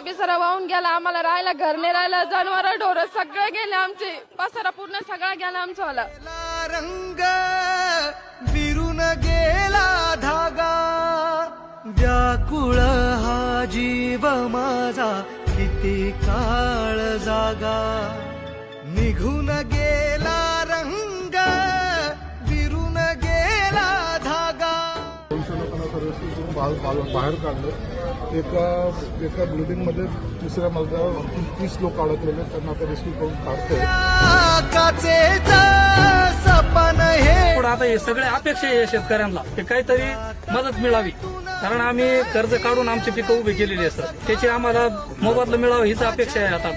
वाहून गेला आम्हाला राहायला घर नाही राहिलं जनावर ढोर सगळे गेले आमचे. पसारा पूर्ण सगळा गेला आमचावाला गेला रंग विरून गेला धागा. व्याकुळ हा जीव माझा किती काळ जागा. निघून गेला रंग विरून गेला धागा. दोनशे लोकांना बाहेर काढलं. एका एका बिल्डिंगमध्ये तिसऱ्या मजल्यावर आणखी तीस लोक अडकलेले आहेत. त्यांना आता रेस्क्यू करून काढतोय. हे. पुढे आता हे सगळे अपेक्षा आहे या शेतकऱ्यांना की काहीतरी मदत मिळावी. कारण आम्ही कर्ज काढून आमची पिकं उभी केलेली असतात त्याची आम्हाला मोबदला मिळावं हीच अपेक्षा आहे आता.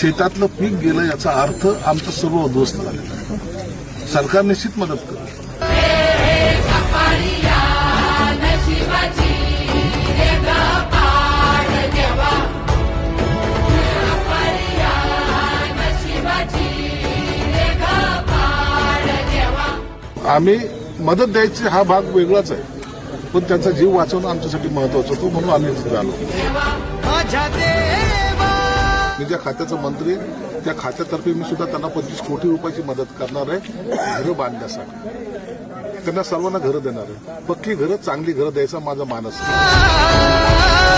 शेतातलं पीक गेलं याचा अर्थ आमचं सर्व उद्ध्वस्त झालेलं आहे. सरकार निश्चित मदत करेल. आम्ही मदत द्यायची हा भाग वेगळाच आहे. पण त्यांचा जीव वाचवणं आमच्यासाठी महत्वाचं होतं म्हणून आम्ही तिथे आलो. माझ्या मी ज्या खात्याचा मंत्री त्या खात्यातर्फे मी सुद्धा त्यांना पंचवीस कोटी रुपयाची मदत करणार आहे. घरं बांधण्यासाठी. त्यांना सर्वांना घरं देणार आहे. पक्की घरं चांगली घरं द्यायचा माझा मानस आहे.